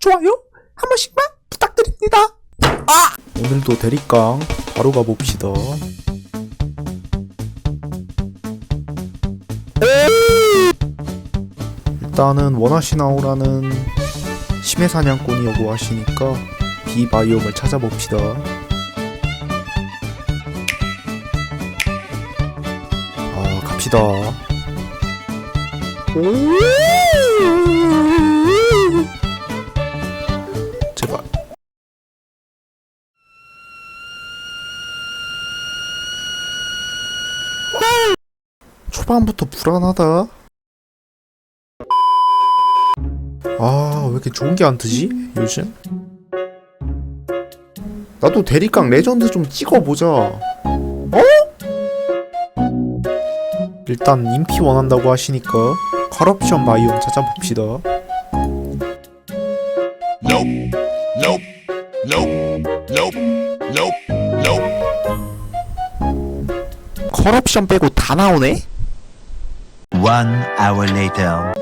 좋아요 한 번씩만 부탁드립니다. 아! 오늘도 대립강 바로 가봅시다. 일단은 원하시 나오라는 심해 사냥꾼이라고 하시니까 비바이옴을 찾아봅시다. 아 갑시다. 초반부터 불안하다. 아, 왜 이렇게 좋은 게 안 뜨지? 요즘? 나도 대립강 레전드 좀 찍어보자. 어? 일단 인피 원한다고 하시니까 커럽션 바이옴 찾아봅시다. Nope. Nope. Nope. Nope. Nope. Nope. 커럽션 빼고 다 나오네? One hour later.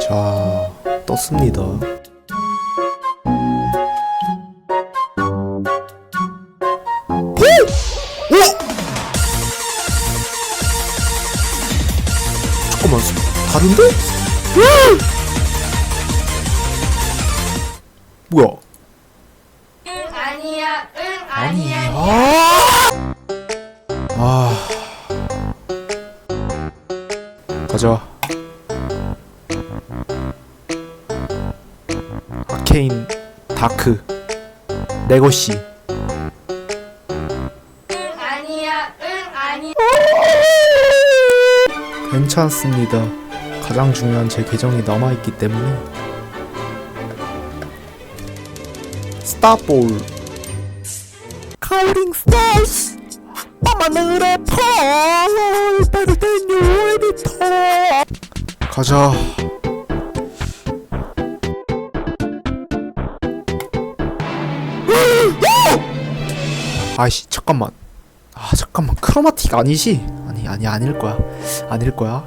자, 떴습니다. 잠깐만, 다른데? 뭐야? 응 아니야 응 아니야 아, 가자. 아케인 다크 레거시. 응 아니야 응 아니야. 괜찮습니다. 가장 중요한 제 계정이 남아있기 때문에. 스타볼. 카우링 스타스! 밤 하늘의 펄 베르데뉴 에디터 가자. 아이씨 잠깐만. 아 잠깐만. 크로마틱 아니지? 아니 아니 아닐 거야. 아닐 거야